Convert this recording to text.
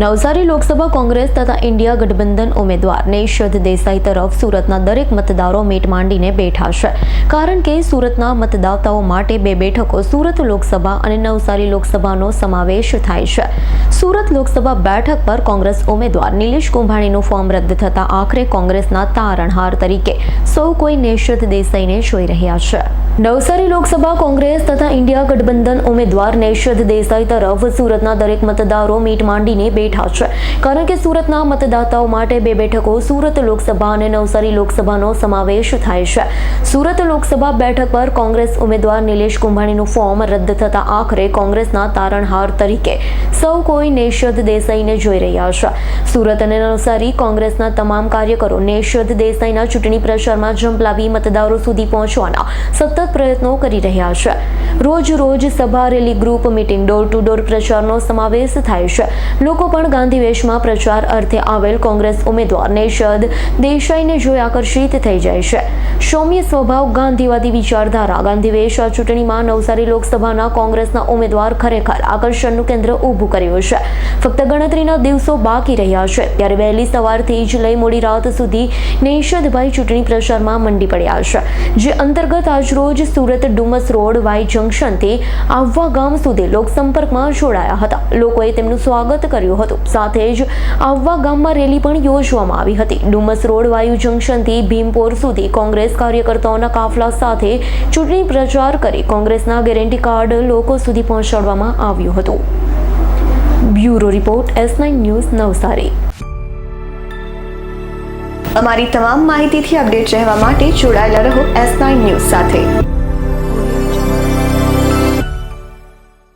નવસારી લોકસભા કોંગ્રેસ તથા ઇન્ડિયા ગઠબંધન ઉમેદવાર નેશદ દેસાઈ તરફ સુરતના દરેક મતદારો મેટ માંડીને બેઠા છે. કારણ કે સુરતના મતદાતાઓ માટે બે બેઠકો સુરત લોકસભા અને નવસારી લોકસભાનો સમાવેશ થાય છે. સુરત લોકસભા બેઠક પર કોંગ્રેસ ઉમેદવાર નિલેશ કુંભાણીનું ફોર્મ રદ થતા આખરે કોંગ્રેસના તારણહાર તરીકે સૌ કોઈ નેશદ દેસાઈને જોઈ રહ્યા છે. નવસારી લોકસભા કોંગ્રેસ તથા ઇન્ડિયા ગઠબંધન ઉમેદવાર નેશદ દેસાઈ તરફ સુરતના દરેક મતદારો મીટ માંડીને બેઠા છે. કારણ કે સુરતના મતદાતાઓ માટે બે બેઠકો સુરત લોકસભા અને નવસારી લોકસભાનો સમાવેશ થાય છે. સુરત લોકસભા બેઠક પર કોંગ્રેસ ઉમેદવાર નિલેશ કુંભાણીનું ફોર્મ રદ થતા આખરે કોંગ્રેસના તારણહાર તરીકે સૌ કોઈ નેશદ દેસાઈને જોઈ રહ્યા છે. સુરત અને નવસારી કોંગ્રેસના તમામ કાર્યકરો નેશદ દેસાઈના ચૂંટણી પ્રચારમાં ઝંપલાવી મતદારો સુધી પહોંચવાના સતત પ્રયત્નો કરી રહ્યા છે. રોજ રોજ સભા rally group meeting door to door પ્રચારનો સમાવેશ થાય છે. લોકો પણ ગાંધીવેશમાં પ્રચાર અર્થે આવેલ કોંગ્રેસ ઉમેદવાર નેશદ દેસાઈને જોઈ આકર્ષિત થઈ જાય છે. સૌમ્ય સ્વભાવ, ગાંધીવાદી વિચારધારા. ગાંધીવેશ આ ચૂંટણીમાં નવસારી લોકસભાના કોંગ્રેસના ઉમેદવાર ખરેખર આકર્ષણનું કેન્દ્ર ઊભું કર્યું છે. ફક્ત ગણતરીના દિવસો બાકી રહ્યા છે. ત્યારે વહેલી સવારથી જ લઈ મોડી રાત સુધી નેશદભાઈ ચૂંટણી પ્રચારમાં મંડી પડ્યા છે. જે અંતર્ગત આજરોજ સુરત ડુમસ રોડ વાય જંકશનથી આવવા ગામ સુધી લોકસંપર્કમાં જોડાયા હતા. લોકોએ તેમનું સ્વાગત કર્યું હતું. સાથે જ આવવા ગામમાં રેલી પણ યોજવામાં આવી હતી. ડુમસ રોડ વાયુ જંકશનથી ભીમપોર સુધી કોંગ્રેસ કાર્યકર્તાઓના કાફલા સાથે ચૂંટણી પ્રચાર કરી કોંગ્રેસના ગેરંટી કાર્ડ લોકો સુધી પહોંચાડવામાં આવ્યું હતું. Bureau report S nine news Navsari. અમારી તમામ માહિતીથી અપડેટ રહેવા માટે જોડાયેલા રહો એસ નાઇન ન્યૂઝ સાથે.